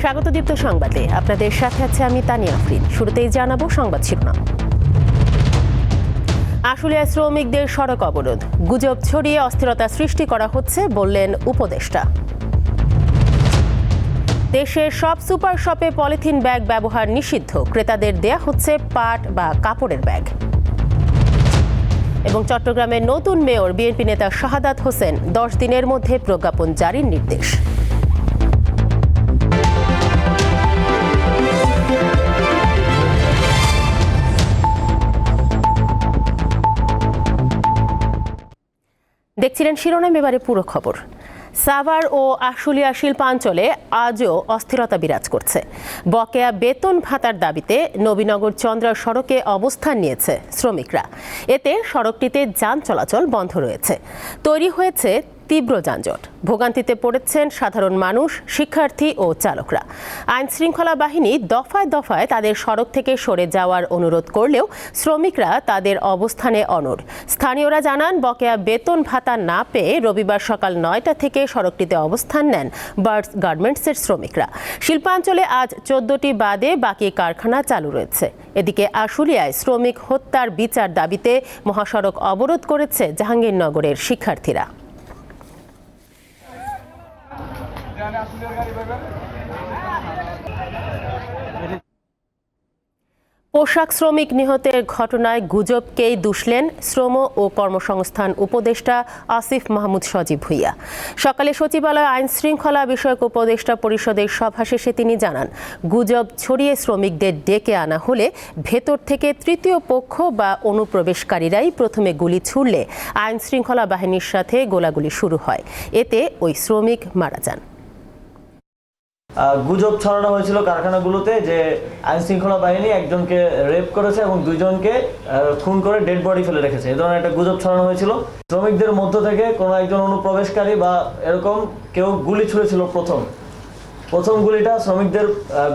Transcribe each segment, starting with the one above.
স্বাগত দীপ্ত সংবাদে। আপনাদের সাথে আছে আমি তানিয়া আফরিন। শুরুতেই জানাব সংবাদ শিরোনাম। আশুলিয়া শ্রমিকদের সড়ক অবরোধ। গুজব ছড়িয়ে অস্থিরতা সৃষ্টি করা হচ্ছে বললেন উপদেষ্টা। দেশের সব সুপার শপে পলিথিন ব্যাগ ব্যবহার নিষিদ্ধ। ক্রেতাদের দেয়া হচ্ছে পাট বা কাপড়ের ব্যাগ। এবং চট্টগ্রামের নতুন মেয়র, বিএনপি নেতা শাহাদাত হোসেন দশ দিনের মধ্যে প্রজ্ঞাপন জারির নির্দেশ। দেখছিলেন শিরোনাম এবারে পুরো খবর। সাভার ও আশুলিয়া শিল্পাঞ্চলে আজও অস্থিরতা বিরাজ করছে। বকেয়া বেতন ভাতার দাবিতে নবীনগর চন্দ্রা সড়কে অবস্থান নিয়েছে শ্রমিকরা। এতে সড়কটিতে যান চলাচল বন্ধ রয়েছে। তৈরি হয়েছে তীব্র যানজট। ভোগান্তিতে পড়েছেন সাধারণ মানুষ, শিক্ষার্থী ও চালকরা। আইন শৃঙ্খলা বাহিনী দফায় দফায় তাদের সড়ক থেকে সরে যাওয়ার অনুরোধ করলেও শ্রমিকরা তাদের অবস্থানে অনড়। স্থানীয়রা জানান, বকেয়া বেতন ভাতা না পেয়ে রবিবার সকাল নয়টা থেকে সড়কটিতে অবস্থান নেন বার্ডস গার্মেন্টসের শ্রমিকরা। শিল্পাঞ্চলে আজ চোদ্দটি বাদে বাকি কারখানা চালু রয়েছে। এদিকে আশুলিয়ায় শ্রমিক হত্যার বিচার দাবিতে মহাসড়ক অবরোধ করেছে জাহাঙ্গীরনগরের শিক্ষার্থীরা। পোশাক শ্রমিক নিহতের ঘটনায় গুজবকেই দুষলেন শ্রম ও কর্মসংস্থান উপদেষ্টা আসিফ মাহমুদ সজীব ভুইয়া। সকালে সচিবালয় আইন শৃঙ্খলা বিষয়ক উপদেষ্টা পরিষদের সভা শেষে তিনি জানান, গুজব ছড়িয়ে শ্রমিকদের ডেকে আনা হলে ভেতর থেকে তৃতীয় পক্ষ বা অনুপ্রবেশকারীরাই প্রথমে গুলি ছুড়লে আইন শৃঙ্খলা বাহিনীর সাথে গোলাগুলি শুরু হয়। এতে ওই শ্রমিক মারা যান। গুজব ছড়ানো হয়েছিল কারখানাগুলোতে যে আইন শৃঙ্খলা বাহিনী একজনকে রেপ করেছে এবং দুইজনকে খুন করে ডেড বডি ফেলে রেখেছে। এই ধরনের একটা গুজব ছড়ানো হয়েছিল। শ্রমিকদের মধ্য থেকে কোনো একজন অনুপ্রবেশকারী বা এরকম কেউ গুলি ছুঁড়েছিল প্রথম। প্রথম গুলিটা শ্রমিকদের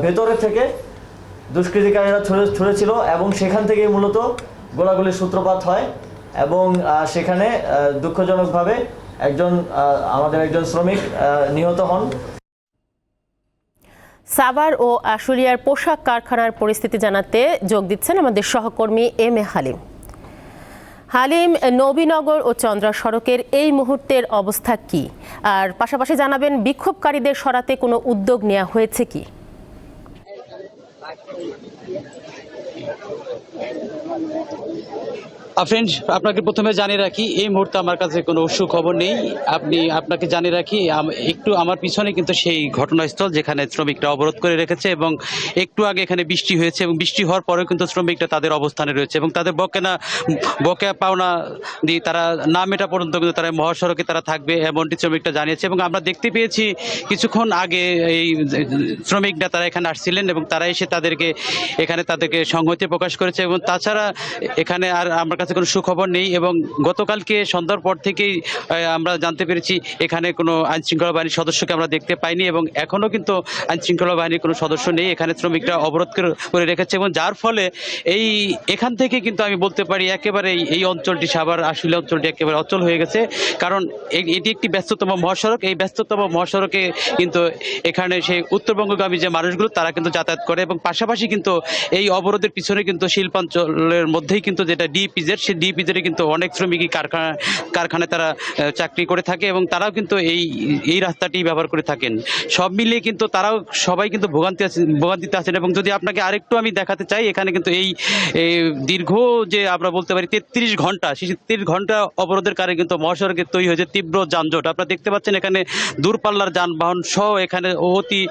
ভেতরে থেকে দুষ্কৃতিকারীরা ছুঁড়ে, ছুঁড়েছিল এবং সেখান থেকেই মূলত গোলাগুলির সূত্রপাত হয় এবং সেখানে দুঃখজনকভাবে একজন আমাদের একজন শ্রমিক নিহত হন। সাভার ও আশুলিয়ার পোশাক কারখানার পরিস্থিতি জানাতে যোগ দিচ্ছেন আমাদের সহকর্মী এম এ হালিম। হালিম, নবীনগর ও চন্দ্রা সড়কের এই মুহূর্তের অবস্থা কি? আর পাশাপাশি জানাবেন, বিক্ষোভকারীদের সরাতে কোনো উদ্যোগ নেওয়া হয়েছে কি? ফ্রেন্ড আপনাকে প্রথমে জানিয়ে রাখি, এই মুহূর্তে আমার কাছে কোনো সুখবর নেই। আপনি, আপনাকে জানিয়ে রাখি একটু আমার পিছনে কিন্তু সেই ঘটনাস্থল যেখানে শ্রমিকরা অবরোধ করে রেখেছে এবং একটু আগে এখানে বৃষ্টি হয়েছে এবং বৃষ্টি হওয়ার পরেও কিন্তু শ্রমিকরা তাদের অবস্থানে রয়েছে এবং তাদের বকেনা, বকেয়া পাওনা দিয়ে তারা না মেটা পর্যন্ত কিন্তু তারা মহাসড়কে তারা থাকবে এমনটি শ্রমিকরা জানিয়েছে এবং আমরা দেখতে পেয়েছি কিছুক্ষণ আগে এই শ্রমিকরা তারা এখানে আসছিলেন এবং তারা এসে তাদেরকে, এখানে তাদেরকে সংহতি প্রকাশ করেছে এবং তাছাড়া এখানে আর আমার কাছে কোনো সুখবর নেই এবং গতকালকে সন্ধ্যার পর থেকেই আমরা জানতে পেরেছি এখানে কোনো আইন শৃঙ্খলা বাহিনীর সদস্যকে আমরা দেখতে পাইনি এবং এখনও কিন্তু আইন শৃঙ্খলা বাহিনীর কোনো সদস্য নেই। এখানে শ্রমিকরা অবরোধ করে- রেখেছে এবং যার ফলে এই, এখান থেকে কিন্তু আমি বলতে পারি একেবারে এই- অঞ্চলটি সাভার আশুলিয়া অঞ্চলটি একেবারে অচল হয়ে গেছে। কারণ এটি একটি ব্যস্ততম মহাসড়ক। এই ব্যস্ততম মহাসড়কে কিন্তু এখানে সেই উত্তরবঙ্গগামী যে মানুষগুলো, তারা কিন্তু যাতায়াত করে এবং পাশাপাশি কিন্তু এই অবরোধের পিছনে কিন্তু শিল্পাঞ্চলের মধ্যেই কিন্তু যেটা ডিপিজেড সেই ডিপিজেডে কিন্তু অনেক শ্রমিকই কারখানা কারখানায় তারা চাকরি করে থাকে এবং তারাও কিন্তু এই এই রাস্তাটি ব্যবহার করে থাকেন। সব মিলিয়ে কিন্তু তারাও সবাই কিন্তু ভোগান্তি ভোগান্তিতে আছেন এবং যদি আপনাকে আরেকটু আমি দেখাতে চাই, এখানে কিন্তু এই দীর্ঘ যে আমরা বলতে পারি তেত্রিশ ঘণ্টা, সেই তেত্রিশ ঘণ্টা অবরোধের কারণে কিন্তু মহাসড়কে তৈরি হয়েছে তীব্র যানজট। আপনারা দেখতে পাচ্ছেন এখানে দূরপাল্লার যানবাহন সহ এখানে অতি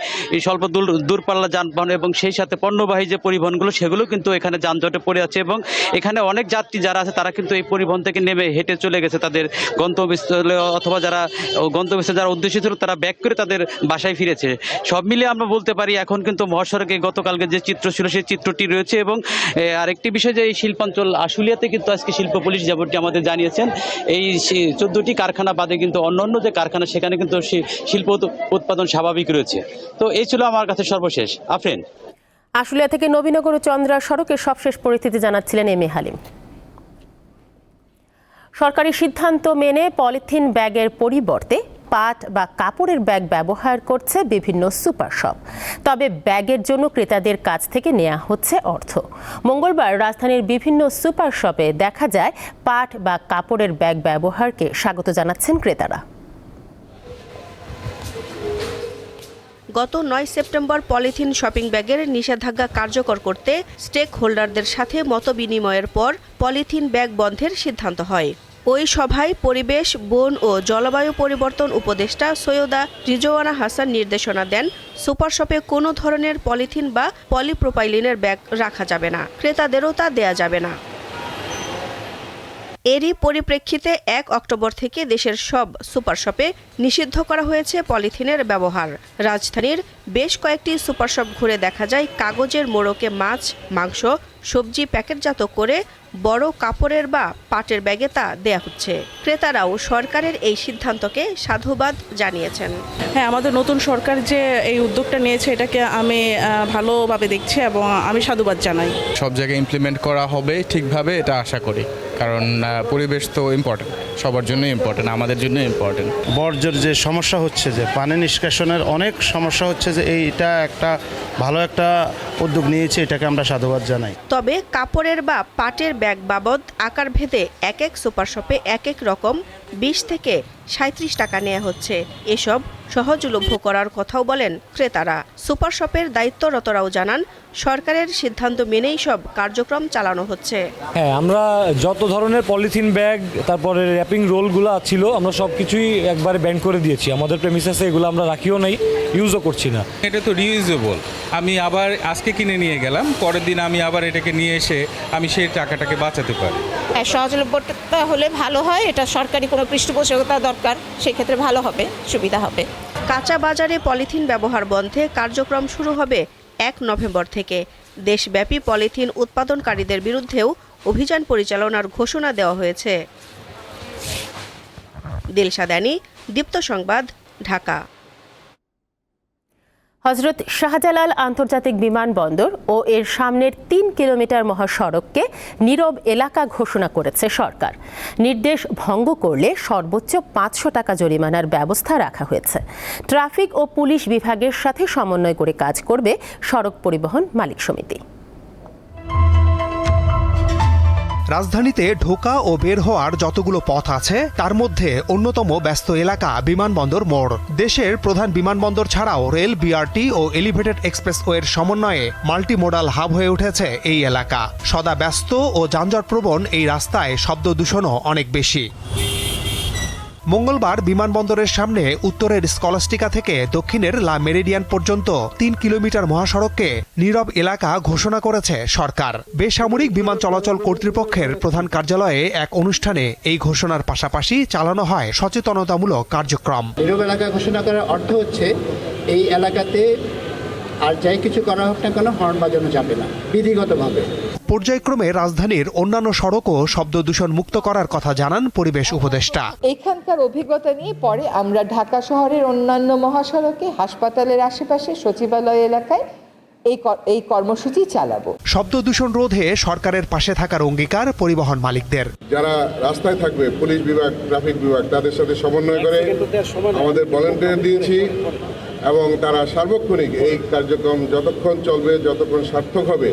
স্বল্প দূর, দূরপাল্লার যানবাহন এবং সেই সাথে পণ্যবাহী যে পরিবহনগুলো, সেগুলো কিন্তু এখানে যানজটে পড়ে আছে এবং এখানে অনেক যাত্রী যারা আছে তারা কিন্তু এই পরিবহন থেকে নেমে হেঁটে চলে গেছে তাদের গন্তব্যস্থলে অথবা যারা গন্তব্যস্থলে যারা উদ্দেশ্য ছিল তারা ব্যাক করে তাদের বাসায় ফিরেছে। সব মিলিয়ে আমরা বলতে পারি এখন কিন্তু মহাসড়কে গতকালকে যে চিত্র ছিল সেই চিত্রটি রয়েছে এবং আরেকটি বিষয় যে এই শিল্পাঞ্চল আশুলিয়াতে কিন্তু আজকে শিল্প পুলিশ যেমনটি আমাদের জানিয়েছেন, এই চোদ্দোটি কারখানা বাদে কিন্তু অন্যান্য যে কারখানা সেখানে কিন্তু শিল্প উৎপাদন স্বাভাবিক রয়েছে। তো এই ছিল আমার কাছে সর্বশেষ। আফরেন। আশুলিয়া থেকে নবীনগর ও চন্দ্রা সড়কের সবশেষ পরিস্থিতি জানাচ্ছিলেন এম এ হালিম। সরকারি সিদ্ধান্ত মেনে পলিথিন ব্যাগের পরিবর্তে পাট বা কাপড়ের ব্যাগ ব্যবহার করছে বিভিন্ন সুপার শপ। তবে ব্যাগের জন্য ক্রেতাদের কাছ থেকে নেওয়া হচ্ছে অর্থ। মঙ্গলবার রাজধানীর বিভিন্ন সুপার শপে দেখা যায় পাট বা কাপড়ের ব্যাগ ব্যবহারকে স্বাগত জানাচ্ছেন ক্রেতারা। গত নয় সেপ্টেম্বর পলিথিন শপিং ব্যাগের নিষেধাজ্ঞা কার্যকর করতে স্টেক হোল্ডারদের সাথে মতবিনিময়ের পর পলিথিন ব্যাগ বন্ধের সিদ্ধান্ত হয়। ওই সভায় পরিবেশ, বন ও জলবায়ু পরিবর্তন উপদেষ্টা সৈয়দা রিজওয়ানা হাসান নির্দেশনা দেন সুপার শপে কোনো ধরনের পলিথিন বা পলিপ্রোপাইলিনের ব্যাগ রাখা যাবে না, ক্রেতাদেরও তা দেয়া যাবে না। এরই পরিপ্রেক্ষিতে এক অক্টোবর থেকে দেশের সব সুপার শপে নিষিদ্ধ করা হয়েছে পলিথিনের ব্যবহার। রাজধানীর বেশ কয়েকটি সুপার শপ ঘুরে দেখা যায় কাগজের মোড়কে মাছ, মাংস, সবজি প্যাকেটজাত করে বড় কাপড়ের বা পাটের ব্যাগে তা দেয়া হচ্ছে। ক্রেতারাও সরকারের এই সিদ্ধান্তকে সাধুবাদ জানিয়েছেন। হ্যাঁ আমাদের নতুন সরকার যে এই উদ্যোগটা নিয়েছে এটাকে আমি ভালোভাবে দেখছি এবং আমি সাধুবাদ জানাই। সব জায়গায় ইমপ্লিমেন্ট করা হবে ঠিকভাবে এটা আশা করি। কারণ পরিবেশ তো ইম্পর্টেন্ট সবার জন্য ইম্পর্টেন্ট আমাদের জন্য ইম্পর্টেন্ট বর্জ্যের যে সমস্যা হচ্ছে যে পানি নিষ্কাশনের অনেক সমস্যা হচ্ছে যে এইটা একটা ভালো একটা উদ্যোগ নিয়েছে এটাকে আমরা সাধুবাদ জানাই। তবে কাপড়ের বা পাটের ব্যাগ বাবদ আকার ভেদে এক এক সুপার শপে এক এক রকম বিশ থেকে সাঁত্রিশ টাকা নেওয়া হচ্ছে। এসব সহজলভ্য করার কথাও বলেন ক্রেতারা। সুপার শপের দায়িত্বরতরাও জানান সরকারের সিদ্ধান্ত মেনেই সব কার্যক্রম চালানো হচ্ছে। হ্যাঁ আমরা যত ধরনের পলিথিন ব্যাগ তারপরে র্যাপিং রোলগুলো ছিল আমরা সব কিছুই একবারে ব্যান করে দিয়েছি। আমাদের প্রেমিসেসে এগুলো আমরা রাখিও নাই ইউজও করছি না। এটা তো রিউজেবল আমি আবার আজকে কিনে নিয়ে গেলাম পরের দিন আমি আবার এটাকে নিয়ে এসে আমি সেই টাকাটাকে বাঁচাতে পারি। হ্যাঁ সহজলভ্যতা হলে ভালো হয় এটা সরকারি কোনো পৃষ্ঠপোষকতা দরকার, সেক্ষেত্রে ভালো হবে, সুবিধা হবে। কাঁচা বাজারে পলিথিন ব্যবহার বন্ধে কার্যক্রম শুরু হবে এক নভেম্বর থেকে। দেশব্যাপী পলিথিন উৎপাদনকারীদের বিরুদ্ধেও অভিযান পরিচালনার ঘোষণা দেওয়া হয়েছে। দিলশাদানি দীপ্ত সংবাদ, ঢাকা। হজরত শাহজালাল আন্তর্জাতিক বিমানবন্দর ও এর সামনের তিন কিলোমিটার মহাসড়ককে নীরব এলাকা ঘোষণা করেছে সরকার। নির্দেশ ভঙ্গ করলে সর্বোচ্চ পাঁচশো টাকা জরিমানার ব্যবস্থা রাখা হয়েছে। ট্রাফিক ও পুলিশ বিভাগের সাথে সমন্বয় করে কাজ করবে সড়ক পরিবহন মালিক সমিতি। রাজধানীতে ঢোকা ও বের হওয়ার যতগুলো পথ আছে, তার মধ্যে অন্যতম ব্যস্ত এলাকা বিমানবন্দর মোড়। দেশের প্রধান বিমানবন্দর ছাড়াও রেল, বিআরটি ও এলিভেটেড এক্সপ্রেসওয়ের সমন্বয়ে মাল্টিমোডাল হাব হয়ে উঠেছে এই এলাকা। সদা ব্যস্ত ও যানজটপ্রবণ এই রাস্তায় শব্দ দূষণও অনেক বেশি। মঙ্গলবার বিমানবন্দরের সামনে উত্তরের স্কলাস্টিকা থেকে দক্ষিণের লা মেরিডিয়ান পর্যন্ত তিন কিলোমিটার মহাসড়ককে নীরব এলাকা ঘোষণা করেছে সরকার। বেসামরিক বিমান চলাচল কর্তৃপক্ষের প্রধান কার্যালয়ে এক অনুষ্ঠানে এই ঘোষণার পাশাপাশি চালানো হয় সচেতনতামূলক কার্যক্রম। নীরব এলাকা ঘোষণা করার অর্থ হচ্ছে এই এলাকাতে আর যাই কিছু করা হোক না কেন হর্ন বাজানো যাবে না, বিধিগতভাবে। পর্যায়ক্রমে রাজধানীর অন্যান্য সড়কও শব্দ দূষণ মুক্ত করার কথা জানান পরিবেশ উপদেষ্টা। এখানকার অভিজ্ঞতা নিয়ে পরে আমরা ঢাকা শহরের অন্যান্য মহাসড়কে হাসপাতালের আশেপাশে সচিবালয় এলাকায় এই কর- এই কর্মসূচি চালাবো। শব্দ দূষণ রোধে সরকারের পাশে থাকার অঙ্গীকার পরিবহন মালিকদের। যারা রাস্তায় থাকবে পুলিশ বিভাগ ট্রাফিক বিভাগ তাদের সাথে সমন্বয় করে আমাদের ভলেন্টিয়ার দিয়েছি এবং তারা সার্বক্ষণিক এই কার্যক্রম যতক্ষণ চলবে যতক্ষণ সার্থক হবে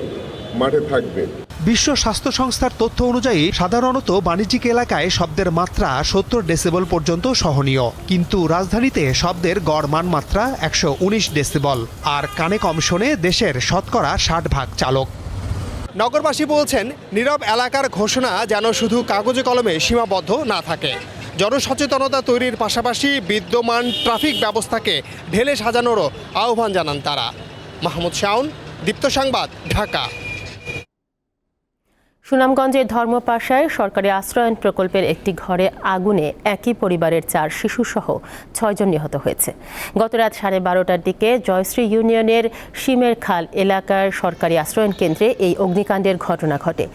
মাঠে থাকবে। বিশ্ব স্বাস্থ্য সংস্থার তথ্য অনুযায়ী, সাধারণত বাণিজ্যিক এলাকায় শব্দের মাত্রা সত্তর ডেসিবল পর্যন্ত সহনীয়। কিন্তু রাজধানীতে শব্দের গড় মানমাত্রা একশো উনিশ ডেসিবল। আর কানে কম শোনে দেশের শতকরা ষাট ভাগ চালক। নগরবাসী বলছেন, নীরব এলাকার ঘোষণা যেন শুধু কাগজে কলমে সীমাবদ্ধ না থাকে। জনসচেতনতা তৈরির পাশাপাশি বিদ্যমান ট্রাফিক ব্যবস্থাকে ঢেলে সাজানোরও আহ্বান জানান তারা। মাহমুদ শাওন, দীপ্ত সংবাদ, ঢাকা। সুনামগঞ্জের ধর্মপাশায় সরকারি আশ্রয়ন প্রকল্পের একটি ঘরে আগুনে একই পরিবারের চার শিশুসহ ছয়জন নিহত হয়েছে। গতরাত সাড়ে বারোটার দিকে জয়শ্রী ইউনিয়নের শিমের খাল এলাকার সরকারি আশ্রয়ন কেন্দ্রে এই অগ্নিকাণ্ডের ঘটনা ঘটে।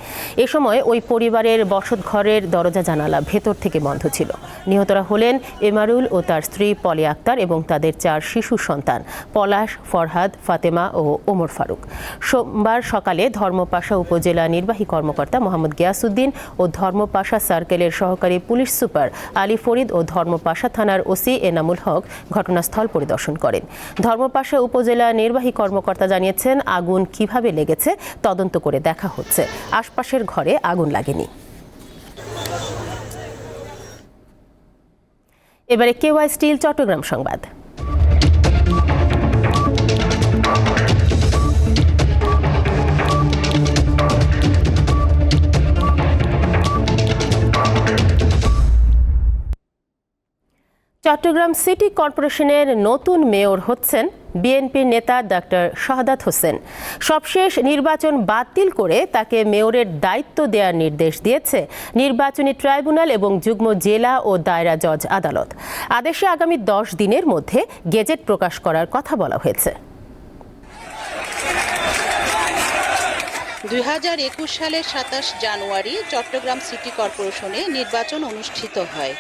এ সময় ওই পরিবারের বসত ঘরের দরজা জানালা ভেতর থেকে বন্ধ ছিল। নিহতরা হলেন এমারুল ও তার স্ত্রী পলি আক্তার এবং তাদের চার শিশু সন্তান পলাশ, ফরহাদ, ফাতেমা ও ওমর ফারুক। সোমবার সকালে ধর্মপাশা উপজেলা নির্বাহী কর্মকর্তা কর্মকর্তা মোহাম্মদ গিয়াসুদ্দিন ও ধর্মপাশা সার্কেলের সহকারী পুলিশ সুপার আলী ফরিদ ও ধর্মপাশা থানার ওসি এনামুল হক ঘটনাস্থল পরিদর্শন করেন। ধর্মপাশা উপজেলা নির্বাহী কর্মকর্তা জানিয়েছেন, আগুন কীভাবে লেগেছে তদন্ত করে দেখা হচ্ছে। আশপাশের ঘরে আগুন লাগেনি। এবারে কেওয়াই স্টিল, চট্টগ্রাম সংবাদ। চট্টগ্রাম সিটি কর্পোরেশনের নতুন মেয়র হচ্ছেন বিএনপির নেতা ডক্টর শাহাদাত হোসেন। সবশেষ নির্বাচন বাতিল করে তাকে মেয়রের দায়িত্ব দেওয়ার নির্দেশ দিয়েছে নির্বাচনী ট্রাইব্যুনাল এবং যুগ্ম জেলা ও দায়রা জজ আদালত। আদেশে আগামী দশ দিনের মধ্যে গেজেট প্রকাশ করার কথা বলা হয়েছে। দুই হাজার একুশ সালের সাতাশ জানুয়ারি চট্টগ্রাম সিটি কর্পোরেশনে নির্বাচন অনুষ্ঠিত হয়।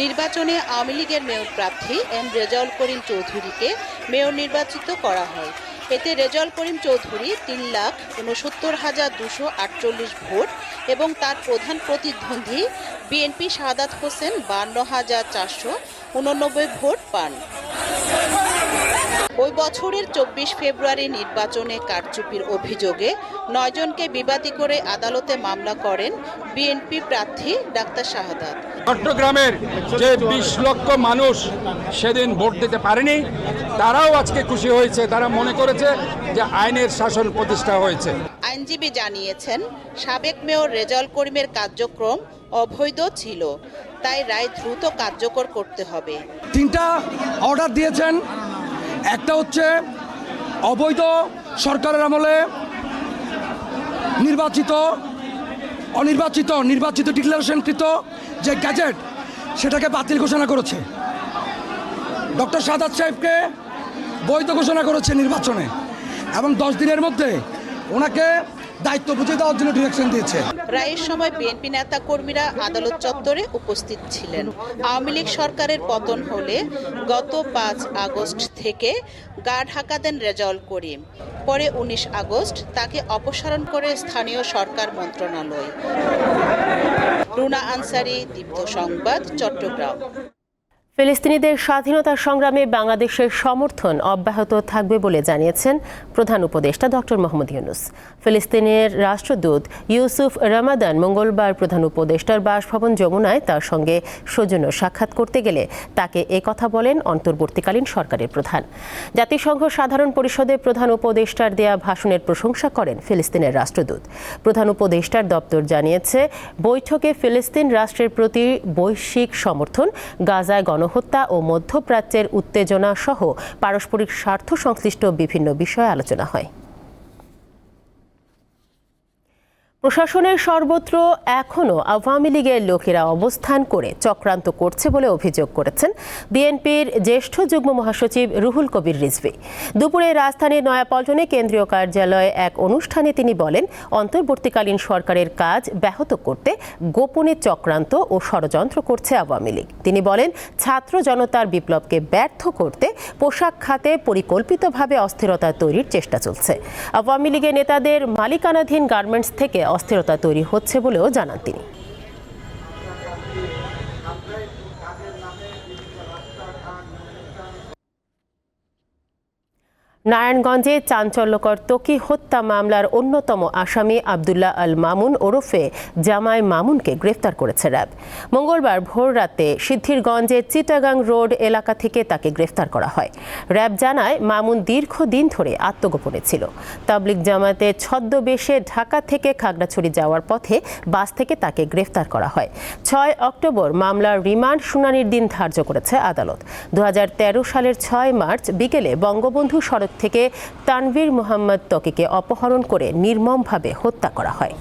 নির্বাচনে আওয়ামী লীগের মেয়র প্রার্থী এম রেজাউল করিম চৌধুরীকে মেয়র নির্বাচিত করা হয়। এতে রেজাউল করিম চৌধুরী তিন লাখ উনসত্তর হাজার দুশো আটচল্লিশ ভোট এবং তার প্রধান প্রতিদ্বন্দ্বী বিএনপি সাদাত হোসেন বান্ন হাজার চারশো উননব্বই ভোট পান। ওই বছরের চব্বিশ ফেব্রুয়ারি নির্বাচনে কারচুপির অভিযোগে নয়জনকে বিবাদী করে আদালতে মামলা করেন বিএনপি প্রার্থী ডাক্তার শাহাদাত। চট্টগ্রামের যে বিশ লক্ষ মানুষ সেদিন ভোট দিতে পারেনি তারাও আজকে খুশি হয়েছে। তারা মনে করেছে যে আইনের শাসন প্রতিষ্ঠা হয়েছে। আইনজীবী জানিয়েছেন সাবেক মেয়র রেজাল করিমের কার্যক্রম অবৈধ ছিল। তাই রায় দ্রুত কার্যকর করতে হবে। তিনটা অর্ডার দিয়েছেন। একটা হচ্ছে অবৈধ সরকারের আমলে নির্বাচিত, অনির্বাচিত, নির্বাচিত ডিক্লারেশনকৃত যে গ্যাজেট সেটাকে বাতিল ঘোষণা করেছে। ডক্টর সাদাত সাহেবকে বৈধ ঘোষণা করেছে নির্বাচনে। এবং দশ দিনের মধ্যে ওনাকে দায়িত্ব বুঝে দেওয়ার জন্য ডিরেকশন দিয়েছে। রায়ের সময় বিএনপি নেতা কর্মীরা আদালত চত্বরে উপস্থিত ছিলেন। আওয়ামী লীগ সরকারের পতন হলে গত পাঁচ আগস্ট থেকে গা ঢাকা দেন রেজাউল করিম। পরে উনিশ আগস্ট তাকে অপসারণ করে স্থানীয় সরকার মন্ত্রণালয়। রুনা আনসারি, দীপ্ত সংবাদ, চট্টগ্রাম। ফিলিস্তিনিদের স্বাধীনতা সংগ্রামে বাংলাদেশের সমর্থন অব্যাহত থাকবে বলে জানিয়েছেন প্রধান উপদেষ্টা ডক্টর মোহাম্মদ ইউনুস। ফিলিস্তিনের রাষ্ট্রদূত ইউসুফ রামাদান মঙ্গলবার প্রধান উপদেষ্টার বাসভবন যমুনায় তার সঙ্গে সৌজন্য সাক্ষাৎ করতে গেলে তাকে কথা বলেন অন্তর্বর্তীকালীন সরকারের প্রধান। জাতিসংঘ সাধারণ পরিষদে প্রধান উপদেষ্টার দেয়া ভাষণের প্রশংসা করেন ফিলিস্তিনের রাষ্ট্রদূত। প্রধান উপদেষ্টার দপ্তর জানিয়েছে, বৈঠকে ফিলিস্তিন রাষ্ট্রের প্রতি বৈশ্বিক সমর্থন, গাজায় গণহত্যা ও মধ্যপ্রাচ্যের উত্তেজনা সহ পারস্পরিক স্বার্থ সংশ্লিষ্ট বিভিন্ন বিষয়ে আলোচনা হয়। প্রশাসনের সর্বত্র এখনও আওয়ামী লীগের লোকেরা অবস্থান করে চক্রান্ত করছে বলে অভিযোগ করেছেন বিএনপির জ্যেষ্ঠ যুগ্ম মহাসচিব রুহুল কবির রিজভি। দুপুরে রাজধানীর নয়াপল্টনে কেন্দ্রীয় কার্যালয়ে এক অনুষ্ঠানে তিনি বলেন, অন্তর্বর্তীকালীন সরকারের কাজ ব্যাহত করতে গোপনে চক্রান্ত ও ষড়যন্ত্র করছে আওয়ামী লীগ। তিনি বলেন, ছাত্র জনতার বিপ্লবকে ব্যর্থ করতে পোশাক খাতে পরিকল্পিতভাবে অস্থিরতা তৈরির চেষ্টা চলছে। আওয়ামী লীগের নেতাদের মালিকানাধীন গার্মেন্টস থেকে অস্থিরতা তৈরি হচ্ছে বলেও জানান তিনি। নারায়ণগঞ্জে চাঞ্চল্যকর তকি হত্যা মামলার অন্যতম আসামি আবদুল্লাহ আল মামুন ওরফে জামাই মামুনকে গ্রেফতার করেছে র্যাব। মঙ্গলবার ভোর রাতে সিদ্ধিরগঞ্জের চিটাগাং রোড এলাকা থেকে তাকে গ্রেফতার করা হয়। র্যাব জানায়, মামুন দীর্ঘদিন ধরে আত্মগোপনে ছিল। তাবলিক জামাতে ছদ্মবেশে ঢাকা থেকে খাগড়াছড়ি যাওয়ার পথে বাস থেকে তাকে গ্রেফতার করা হয়। ছয় অক্টোবর মামলার রিমান্ড শুনানির দিন ধার্য করেছে আদালত। দু হাজার তেরো সালের ছয় মার্চ বিকেলে বঙ্গবন্ধু সড়ক থেকে তানভীর মোহাম্মদ তকিকে অপহরণ করে নির্মমভাবে হত্যা করা হয়।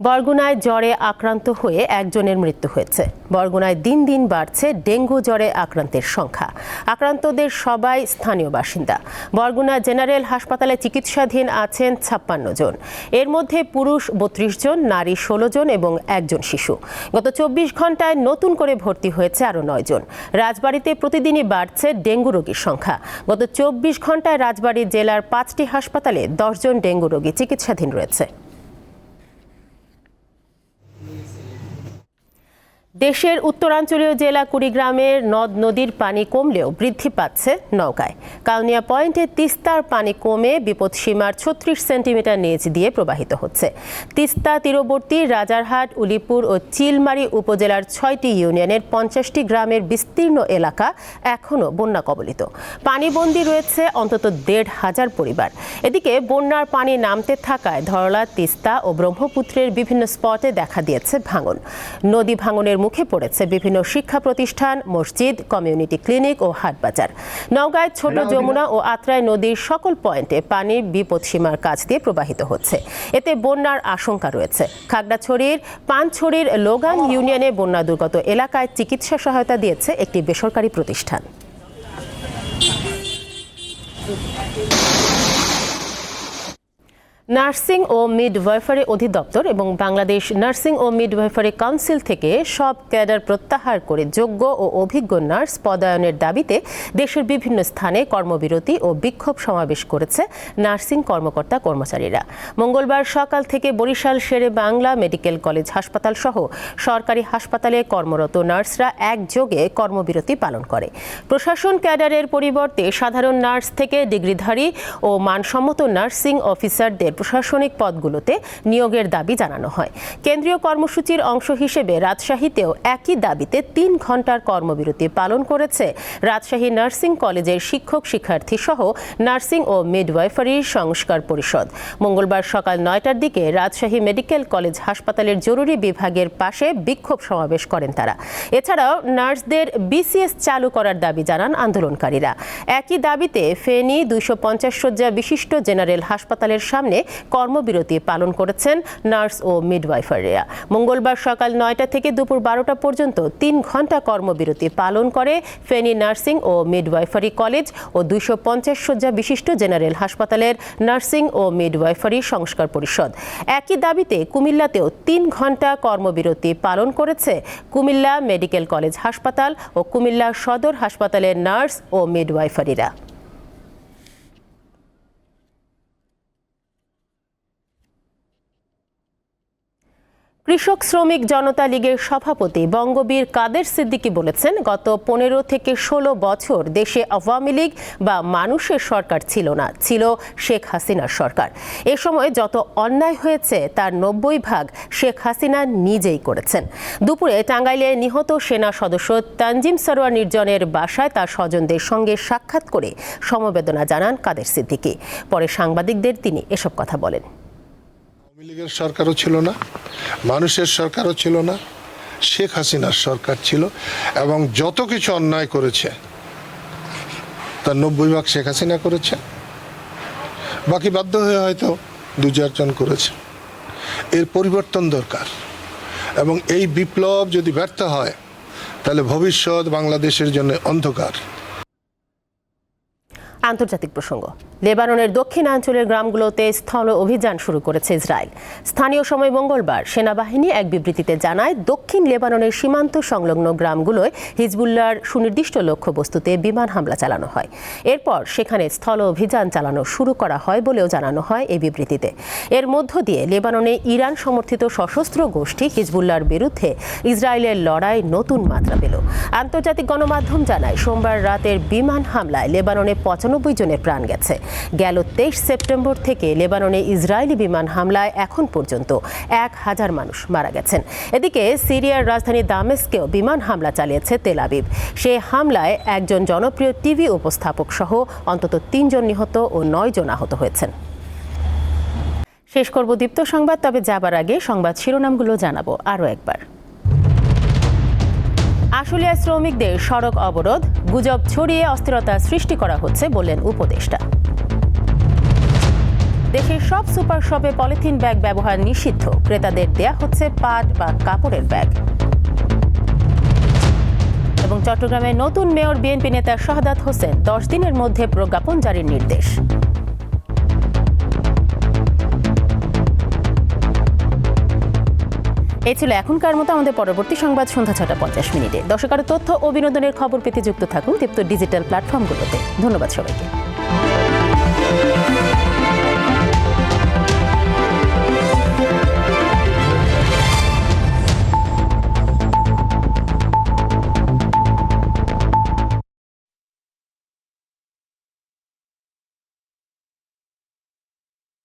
বরগুনায় জ্বরে আক্রান্ত হয়ে একজনের মৃত্যু হয়েছে। বরগুনায় দিন দিন বাড়ছে ডেঙ্গু জ্বরে আক্রান্তের সংখ্যা। আক্রান্তদের সবাই স্থানীয় বাসিন্দা। বরগুনা জেনারেল হাসপাতালে চিকিৎসাধীন আছেন ছাপ্পান্ন জন। এর মধ্যে পুরুষ বত্রিশ জন, নারী ষোলো জন এবং একজন শিশু। গত চব্বিশ ঘন্টায় নতুন করে ভর্তি হয়েছে আরও নয় জন। রাজবাড়িতে প্রতিদিনই বাড়ছে ডেঙ্গু রোগীর সংখ্যা। গত চব্বিশ ঘন্টায় রাজবাড়ী জেলার পাঁচটি হাসপাতালে দশজন ডেঙ্গু রোগী চিকিৎসাধীন রয়েছে। দেশের উত্তরাঞ্চলীয় জেলা কুড়িগ্রামের নদ নদীর পানি কমলেও বৃদ্ধি পাচ্ছে নৌকায় কাউনিয়া পয়েন্টে তিস্তার পানি কমে বিপদসীমার ছত্রিশ সেন্টিমিটার নিচ দিয়ে প্রবাহিত হচ্ছে। তিস্তা, তীরবর্তী, রাজারহাট, উলিপুর ও চিলমারি উপজেলার ছয়টি ইউনিয়নের পঞ্চাশটি গ্রামের বিস্তীর্ণ এলাকা এখনও বন্যা কবলিত। পানিবন্দী রয়েছে অন্তত দেড় হাজার পরিবার। এদিকে বন্যার পানি নামতে থাকায় ধরলা, তিস্তা ও ব্রহ্মপুত্রের বিভিন্ন স্পটে দেখা দিয়েছে ভাঙন। নদী ভাঙনের মুখে পড়েছে বিভিন্ন শিক্ষা প্রতিষ্ঠান মসজিদ কমিউনিটি ক্লিনিক ও হাটবাজার। নওগাঁয় ছোট যমুনা ও আত্রাই নদীর সকল পয়েন্টে পানির বিপদসীমার কাছ দিয়ে প্রবাহিত হচ্ছে। এতে বন্যার আশঙ্কা রয়েছে। খাগড়াছড়ির পানছড়ির লোগান ইউনিয়নে বন্যা দুর্গত এলাকায় চিকিৎসা সহায়তা দিয়েছে একটি বেসরকারি প্রতিষ্ঠান। নার্সিং ও মিডওয়াইফারি অধিদপ্তর এবং বাংলাদেশ নার্সিং ও মিডওয়াইফারি কাউন্সিল থেকে সব ক্যাডার প্রত্যাহার করে যোগ্য ও অভিজ্ঞ নার্স পদায়নের দাবিতে দেশের বিভিন্ন স্থানে কর্মবিরতি ও বিক্ষোভ সমাবেশ করেছে নার্সিং কর্মকর্তা কর্মচারীরা। মঙ্গলবার সকাল থেকে বরিশাল শেরে বাংলা মেডিকেল কলেজ হাসপাতাল সহ সরকারি হাসপাতালে কর্মরত নার্সরা একযোগে কর্মবিরতি পালন করে। প্রশাসন ক্যাডারের পরিবর্তে সাধারণ নার্স থেকে ডিগ্রিধারী ও মানসম্মত নার্সিং অফিসারদের প্রশাসনিক পদগুলোতে নিয়োগের দাবি জানানো হয়। কেন্দ্রীয় কর্মসূচির অংশ হিসেবে রাজশাহীতেও একই দাবিতে তিন ঘণ্টার কর্মবিরতি পালন করেছে রাজশাহী নার্সিং কলেজের শিক্ষক শিক্ষার্থী সহ নার্সিং ও মিডওয়াইফারি সংস্কার পরিষদ। মঙ্গলবার সকাল নয়টার দিকে রাজশাহী মেডিকেল কলেজ হাসপাতালের জরুরি বিভাগের পাশে বিক্ষোভ সমাবেশ করেন তারা। এছাড়াও নার্সদের বিসিএস চালু করার দাবি জানান আন্দোলনকারীরা। একই দাবিতে ফেনী দুইশো পঞ্চাশ শয্যা বিশিষ্ট জেনারেল হাসপাতালের সামনে কর্মবিরতি পালন করেছেন নার্স ও মিডওয়াইফাররা। মঙ্গলবার সকাল নয়টা থেকে দুপুর বারোটা পর্যন্ত তিন ঘণ্টা কর্মবিরতি পালন করে ফেনী নার্সিং ও মিডওয়াইফারি কলেজ ও দুইশো পঞ্চাশ শয্যা বিশিষ্ট জেনারেল হাসপাতালের নার্সিং ও মিডওয়াইফারি সংস্কার পরিষদ। একই দাবিতে কুমিল্লাতেও তিন ঘণ্টা কর্মবিরতি পালন করেছে কুমিল্লা মেডিকেল কলেজ হাসপাতাল ও কুমিল্লা সদর হাসপাতালের নার্স ও মিডওয়াইফারিরা। কৃষক শ্রমিক জনতা লীগের সভাপতি বঙ্গবীর কাদের সিদ্দিকী বলেছেন, গত পনেরো থেকে ষোলো বছর দেশে আওয়ামী লীগ বা মানুষের সরকার ছিল না, ছিল শেখ হাসিনার সরকার। এ সময় যত অন্যায় হয়েছে, তার নব্বই ভাগ শেখ হাসিনা নিজেই করেছেন। দুপুরে টাঙ্গাইলে নিহত সেনা সদস্য তানজিম সরোয়ার নির্জনের বাসায় তার স্বজনদের সঙ্গে সাক্ষাৎ করে সমবেদনা জানান কাদের সিদ্দিকী। পরে সাংবাদিকদের তিনি এসব কথা বলেন। আওয়ামী লীগের সরকারও ছিল না, মানুষের সরকারও ছিল না, শেখ হাসিনার সরকার ছিল এবং যত কিছু অন্যায় করেছে, তার নব্বই ভাগ শেখ হাসিনা করেছে। বাকি বাধ্য হয়ে হয়তো দু চারজন করেছে। এর পরিবর্তন দরকার এবং এই বিপ্লব যদি ব্যর্থ হয়, তাহলে ভবিষ্যৎ বাংলাদেশের জন্য অন্ধকার। আন্তর্জাতিক প্রসঙ্গ। লেবাননের দক্ষিণাঞ্চলের গ্রামগুলোতে স্থল অভিযান শুরু করেছে ইসরায়েল। স্থানীয় সময় মঙ্গলবার সেনাবাহিনী এক বিবৃতিতে জানায়, দক্ষিণ লেবাননের সীমান্ত সংলগ্ন গ্রামগুলোয় হিজবুল্লার সুনির্দিষ্ট লক্ষ্যবস্তুতে বিমান হামলা চালানো হয়। এরপর সেখানে স্থল অভিযান চালানো শুরু করা হয় বলেও জানানো হয় এই বিবৃতিতে। এর মধ্য দিয়ে লেবাননে ইরান সমর্থিত সশস্ত্র গোষ্ঠী হিজবুল্লার বিরুদ্ধে ইসরায়েলের লড়াই নতুন মাত্রা পেল। আন্তর্জাতিক গণমাধ্যম জানায়, সোমবার রাতের বিমান হামলায় লেবাননে পঁচানব্বই জনের প্রাণ গেছে। গেল তেইশ সেপ্টেম্বর থেকে লেবাননে ইসরায়েলি বিমান হামলায় এখন পর্যন্ত এক হাজার মানুষ মারা গেছেন। এদিকে সিরিয়ার রাজধানী দামেস্কেও বিমান হামলা চালিয়েছে তেল আবিব। সে হামলায় একজন জনপ্রিয় টিভি উপস্থাপক সহ অন্তত তিনজন নিহত ও নয় জন আহত হয়েছেন। শেষ করব দীপ্ত সংবাদ, তবে যাবার আগে সংবাদ শিরোনামগুলো জানাব আরও একবার। আশুলিয়া শ্রমিকদের সড়ক অবরোধ, গুজব ছড়িয়ে অস্থিরতা সৃষ্টি করা হচ্ছে বললেন উপদেষ্টা। দেশের সব সুপার শপে পলিথিন ব্যাগ ব্যবহার নিষিদ্ধ, ক্রেতাদের দেয়া হচ্ছে পাট বা কাপড়ের ব্যাগ। এবং চট্টগ্রামের নতুন মেয়র বিএনপি নেতা শাহাদাত হোসেন দশ দিনের মধ্যে প্রজ্ঞাপন জারির নির্দেশ। এই ছিল এখনকার মতো আমাদের পরবর্তী সংবাদ সন্ধ্যা ছটা পঞ্চাশ মিনিটে। দর্শক তথ্য ও বিনোদনের খবর পেতে যুক্ত থাকুন দীপ্ত ডিজিটাল প্ল্যাটফর্মগুলোতে। ধন্যবাদ সবাইকে।